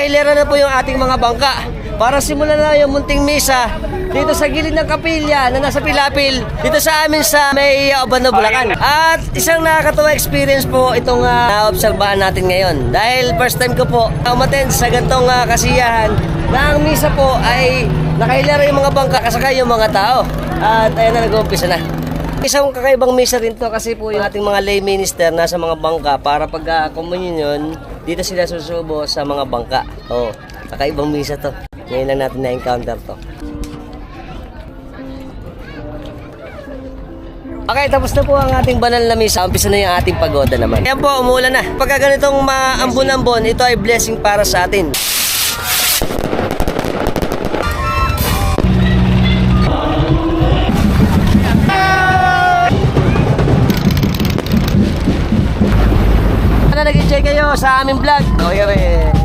nakahilera na po yung ating mga bangka. Para simulan na yung munting misa dito sa gilid ng kapilya na nasa Pilapil, dito sa amin sa may Obano, Bulacan. At isang nakakatawa experience po itong uh, naobserbahan natin ngayon. Dahil first time ko po umattend sa gantong uh, kasiyahan na ang misa po ay nakahilera yung mga bangka kasakay yung mga tao. At ayan na nag-uumpisa na. Isang kakaibang misa rin to kasi po yung ating mga lay minister nasa mga bangka para pag uh, communion, dito sila susubo sa mga bangka. Oh, kakaibang misa to. Ngayon lang natin na-encounter to. Okay, tapos na po ang ating banal na misa. Umpisa na yung ating pagoda naman. Ayan po, umuulan na. Pagka ganitong maambon-ambon, ito ay blessing para sa atin. Sana nag-enjoy kayo sa aming vlog. Okay, okay.